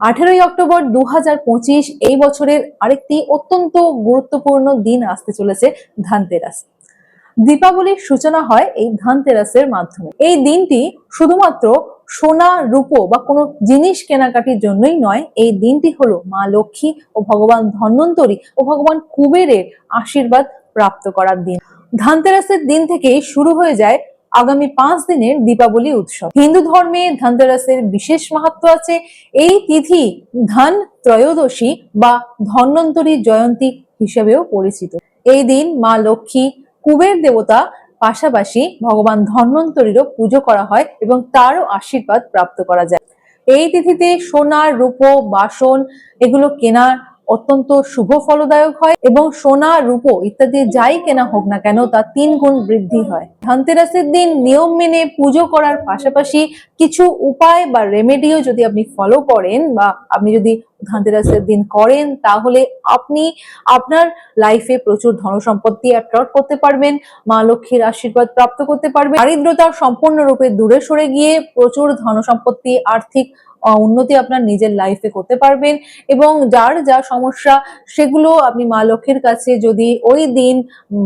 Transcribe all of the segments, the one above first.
আঠেরোই অক্টোবর দুহাজার পঁচিশ এই বছরের আরেকটি অত্যন্ত গুরুত্বপূর্ণ দিন আসতে চলেছে ধানতেরাস। দীপাবলির সূচনা হয় এই ধানতেরাসের মাধ্যমে। এই দিনটি শুধুমাত্র সোনা, রূপো বা কোনো জিনিস কেনাকাটির জন্যই নয়, এই দিনটি হলো মা লক্ষ্মী ও ভগবান ধন্বন্তরী ও ভগবান কুবেরের আশীর্বাদ প্রাপ্ত করার দিন। ধানতেরাসের দিন থেকেই শুরু হয়ে যায় আগামী পাঁচ দিনের দীপাবলি উৎসব। হিন্দু ধর্মে ধনতেরাসের বিশেষ মাহাত্ম আছে। এই তিথি ধন ত্রয়োদশী বা ধন্বন্তরী জয়ন্তী হিসেবেও পরিচিত। এই দিন মা লক্ষ্মী, কুবের দেবতা, পাশাপাশি ভগবান ধন্বন্তরীরও পুজো করা হয় এবং তারও আশীর্বাদ প্রাপ্ত করা যায়। এই তিথিতে সোনা, রূপো, বাসন এগুলো কেনার অত্যন্ত শুভ ফলদায়ক হয় এবং সোনা, রূপো ইত্যাদি যাই কেনা হোক না কেন তা তিন গুণ বৃদ্ধি হয়। ধনতেরাসের দিন নিয়ম মেনে পুজো করার পাশাপাশি কিছু উপায় বা রেমেডিও যদি আপনি ফলো করেন বা আপনি যদি ধনতেরাসের দিন করেন, তাহলে আপনি আপনার লাইফে প্রচুর ধন সম্পত্তি অ্যাট্রাক্ট করতে পারবেন, মা লক্ষ্মীর আশীর্বাদ প্রাপ্ত করতে পারবেন। দারিদ্রতা সম্পূর্ণরূপে দূরে সরে গিয়ে প্রচুর ধন সম্পত্তি আর্থিক উন্নতি আপনার নিজের লাইফে করতে পারবেন এবং যার যা সমস্যা, সেগুলো আপনি মা লক্ষ্মীর কাছে যদি ওই দিন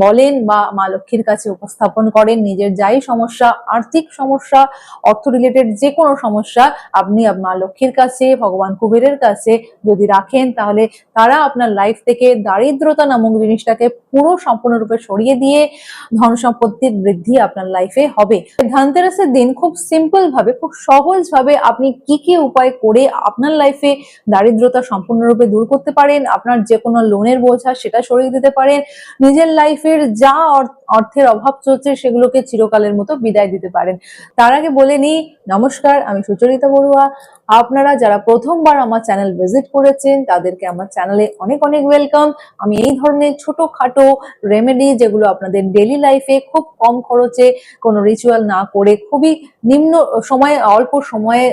বলেন বা মা লক্ষ্মীর কাছে উপস্থাপন করেন, নিজের যাই সমস্যা, আর্থিক সমস্যা, অর্থ রিলেটেড যে কোনো সমস্যা, আপনি মা লক্ষ্মীর কাছে, ভগবান কুবেরের কাছে যদি রাখেন, তাহলে তারা আপনার লাইফ থেকে দারিদ্রতা নামক জিনিসটাকে পুরো সম্পূর্ণরূপে সরিয়ে দিয়ে ধন সম্পত্তির বৃদ্ধি আপনার লাইফে হবে। ধনতেরাসের দিন খুব সিম্পল ভাবে, খুব সহজ ভাবে আপনি কি কি উপায় করে আপনার লাইফে দারিদ্রতা সম্পূর্ণরূপে দূর করতে পারেন, আপনার যে কোনো লোনের বোঝা সেটা সরিয়ে দিতে পারেন, নিজের লাইফের যা অর- অর্থের অভাব চলছে সেগুলোকে চিরকালের মতো বিদায় দিতে পারেন। তার আগে বলে নিই, নমস্কার, আমি সুচরিতা বড়ুয়া। আপনারা যারা প্রথমবার আমার চ্যানেল ভিজিট করেছেন, তাদেরকে আমার চ্যানেলে অনেক অনেক ওয়েলকাম আমি এই ধরনের ছোটখাটো রেমেডি যেগুলো আপনাদের ডেলি লাইফে খুব কম খরচে কোনো রিচুয়াল না করে, খুবই নিম্ন সময়ে, অল্প সময়ে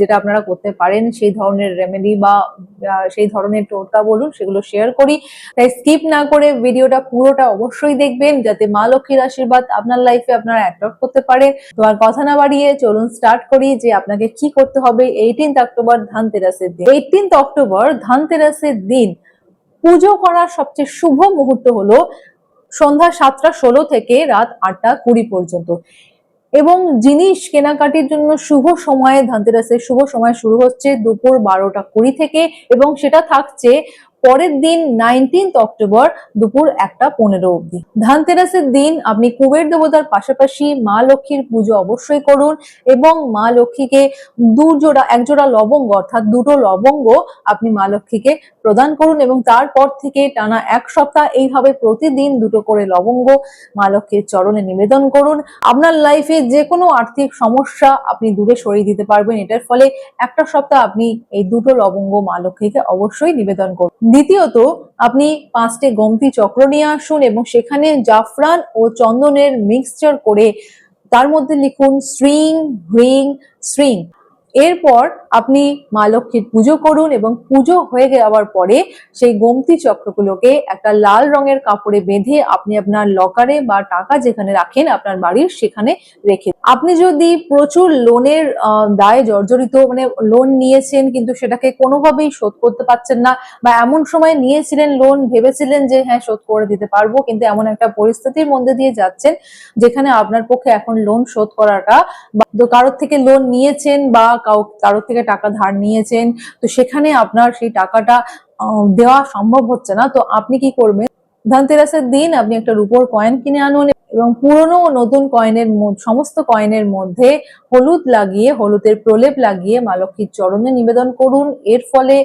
যেটা আপনারা করতে পারেন, সেই ধরনের রেমেডি বা সেই ধরনের টোটকা বলুন, সেগুলো শেয়ার করি। তাই স্কিপ না করে ভিডিওটা পুরোটা অবশ্যই দেখবেন, যাতে মা লক্ষ্মীর আশীর্বাদ আপনার লাইফে আপনারা অ্যাট্রাক্ট করতে পারেন। তোমার কথা না বাড়িয়ে চলুন স্টার্ট করি যে আপনাকে কি করতে হবে এইটিন্থ অক্টোবর ধানতেরাসের দিন। এইটিন্থ অক্টোবর ধানতেরাসের দিন। পুজো করার সবচেয়ে শুভ মুহূর্ত হলো সন্ধ্যা সাতটা ষোলো থেকে রাত আটটা কুড়ি পর্যন্ত। এবং জিনিস কেনাকাটির জন্য শুভ সময়ে ধানতেরাসের শুভ সময় শুরু হচ্ছে দুপুর বারোটা কুড়ি থেকে এবং সেটা থাকছে পরের দিন নাইনটিন্থ অক্টোবর দুপুর একটা পনেরো অবধি। ধানতেরাসের দিন আপনি কুবের দেবতার পাশাপাশি মা লক্ষ্মীর পুজো অবশ্যই করুন এবং মা লক্ষ্মীকে দুজোড়া, একজোড়া লবঙ্গ অর্থাৎ দুটো লবঙ্গ আপনি মা লক্ষ্মীকে প্রদান করুন এবং তারপর থেকে টানা এক সপ্তাহ এইভাবে প্রতিদিন দুটো করে লবঙ্গ মা লক্ষ্মীর চরণে নিবেদন করুন। আপনার লাইফে যে কোনো আর্থিক সমস্যা আপনি দূরে সরিয়ে দিতে পারবেন। এটার ফলে একটা সপ্তাহ আপনি এই দুটো লবঙ্গ মা লক্ষ্মীকে অবশ্যই নিবেদন করুন। দ্বিতীয়ত, আপনি পাঁচটি গমতি চক্র নিয়ে আসুন এবং সেখানে জাফরান ও চন্দনের মিক্সচার করে তার মধ্যে লিখুন শ্রিং, হ্রিং, শ্রিং। এরপর আপনি মা লক্ষ্মীর পুজো করুন এবং পুজো হয়ে যাওয়ার পরে সেই গোমতি চক্রগুলোকে একটা লাল রঙের কাপড়ে বেঁধে আপনি আপনার লকারে বা টাকা যেখানে রাখেন আপনার বাড়ির সেখানে রেখে আপনি যদি প্রচুর লোনের দায়ে জর্জরিত মানে লোন নিয়েছেন কিন্তু সেটাকে কোনোভাবেই শোধ করতে পারছেন না বা এমন সময় নিয়েছিলেন লোন ভেবেছিলেন যে হ্যাঁ শোধ করে দিতে পারব কিন্তু এমন একটা পরিস্থিতির মধ্যে দিয়ে যাচ্ছেন যেখানে আপনার পক্ষে এখন লোন শোধ করাটা বা কারোর থেকে লোন নিয়েছেন বা কাউ- কারোর থেকে টাকা ধার নিয়েছেন, তো সেখানে আপনার সেই টাকাটা দেওয়া সম্ভব হচ্ছে না। তো আপনি কি করবেন? ধনতেরাসের দিন আপনি একটা রূপোর কয়েন কিনে আনুন এবং পুরনো ও নতুন কয়েনের সমস্ত কয়েনের মধ্যে হলুদ লাগিয়ে, হলুদের প্রলেপ লাগিয়ে মা লক্ষ্মীর চরণে নিবেদন করুন। এর ফলে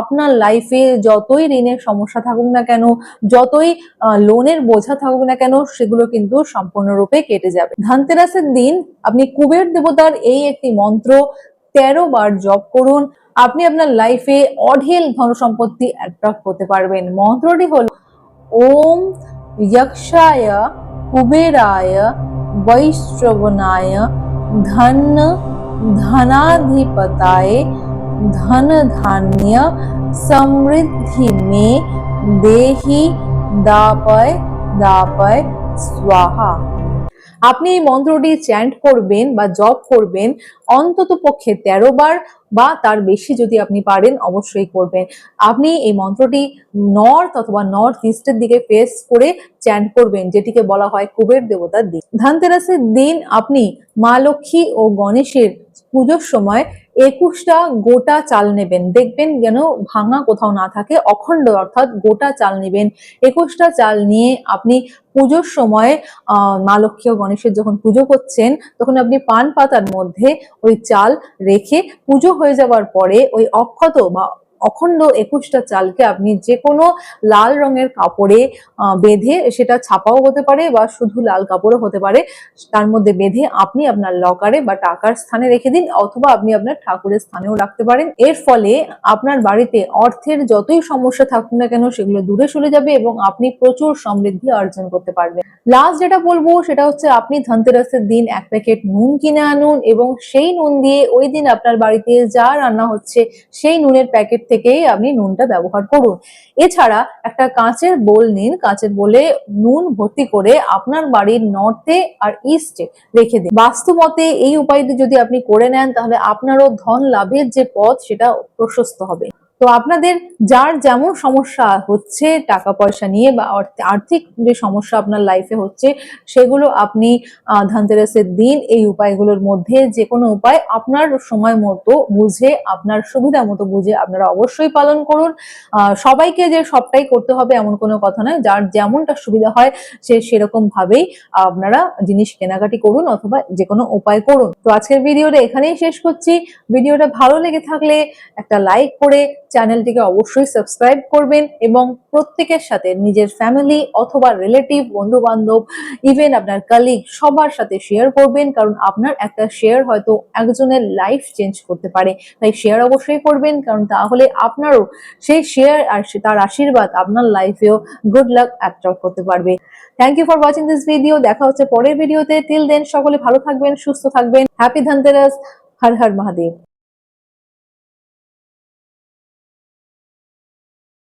আপনার লাইফে যতই ঋণের সমস্যা থাকুক না কেন, যতই লোনের বোঝা থাকুক না কেন, সেগুলো কিন্তু সম্পূর্ণরূপে কেটে যাবে। ধনতেরাসের দিন আপনি কুবের দেবতার এই একটি মন্ত্র তেরো বার জপ করুন। আপনি আপনার লাইফে অঢেল ধন সম্পত্তি অ্যাট্রাক্ট করতে পারবেন। মন্ত্রটি হল, ওম যক্ষায় কুবেরায় বৈশ্রবণায় ধন ধনাধিপতায় ধন ধান্য সমৃদ্ধি মে দেহি দাপয় দাপয় স্বাহা। আপনি এই মন্ত্রটি চ্যান্ট করবেন বা জপ করবেন, অন্তত পক্ষে তেরো বার বা তার বেশি যদি আপনি পারেন অবশ্যই করবেন। আপনি এই মন্ত্রটি নর্থ অথবা নর্থ ইস্টের দিকে ফেস করে চ্যান্ট করবেন, যেটিকে বলা হয় কুবের দেবতার দিন ধানতেরাসের দিন আপনি মা লক্ষ্মী ও গণেশের পুজোর সময় একুশটা গোটা চাল নেবেন। দেখবেন যেন ভাঙা কোথাও না থাকে। অখণ্ড অর্থাৎ গোটা চাল নেবেন। একুশটা চাল নিয়ে আপনি পুজোর সময় মা লক্ষ্মী ও গণেশের যখন পুজো করছেন, তখন আপনি পান পাতার মধ্যে ওই চাল রেখে পুজো হয়ে যাওয়ার পরে ওই অক্ষত বা অখণ্ড একুশটা চালকে আপনি যে কোনো লাল রঙের কাপড়ে বেঁধে সেটা ছাপাও হতে পারে বা শুধু লাল কাপড়ও হতে পারে। তার মধ্যে বেঁধে আপনি আপনার লকারে বা টাকার স্থানে রেখে দিন অথবা আপনি আপনার ঠাকুরের স্থানেও রাখতে পারেন। এর ফলে আপনার বাড়িতে অর্থের যতই সমস্যা থাকুক না কেন সেগুলো দূরে সরে যাবে এবং আপনি প্রচুর সমৃদ্ধি অর্জন করতে পারবেন। লাস্ট যেটা বলব সেটা হচ্ছে আপনি ধনতেরাসের দিন এক প্যাকেট নুন কিনে আনুন এবং সেই নুন দিয়ে ওই দিন আপনার বাড়িতে যা রান্না হচ্ছে সেই নুনের প্যাকেট থেকেই আপনি নুনটা ব্যবহার করুন। এছাড়া একটা কাঁচের বোল নিন, কাঁচের বোলে নুন ভর্তি করে আপনার বাড়ির নর্থে আর ইস্টে রেখে দিন। বাস্তু মতে এই উপায়টি যদি আপনি করে নেন, তাহলে আপনারও ধন লাভের যে পথ, সেটা প্রশস্ত হবে। তো আপনাদের যার যেমন সমস্যা হচ্ছে টাকা পয়সা নিয়ে বা আর্থিক যে সমস্যা আপনার লাইফে হচ্ছে, সেগুলো আপনি ধনতেরাসের দিন এই উপায়গুলোর মধ্যে যে কোনো উপায় আপনার সময় মতো বুঝে, আপনার সুবিধা মতো বুঝে আপনারা অবশ্যই পালন করুন। সবাইকে যে সবটাই করতে হবে এমন কোনো কথা নয়। যার যেমনটা সুবিধা হয়, সে সেরকম ভাবেই আপনারা জিনিস কেনাকাটি করুন অথবা যে কোনো উপায় করুন। তো আজকের ভিডিওটা এখানেই শেষ করছি। ভিডিওটা ভালো লেগে থাকলে একটা লাইক করে চ্যানেলটিকে অবশ্যই সাবস্ক্রাইব করবেন এবং প্রত্যেকের সাথে নিজের ফ্যামিলি অথবা রিলেটিভ বন্ধু বান্ধব ইভেন আপনার কালিগ সবার সাথে শেয়ার করবেন। কারণ আপনার একটা শেয়ার হয়তো একজনের লাইফ চেঞ্জ করতে পারে। তাই শেয়ার অবশ্যই করবেন। কারণ তাহলে আপনারও সেই শেয়ার আর তার আশীর্বাদ আপনার লাইফেও গুড লাক অ্যাট্রাক্ট করতে পারবে। Thank you for watching this video দেখা হচ্ছে পরের ভিডিওতে টিল দেন সকলে ভালো থাকবেন, সুস্থ থাকবেন। হ্যাপি ধনতেরাস হর হর মহাদেব।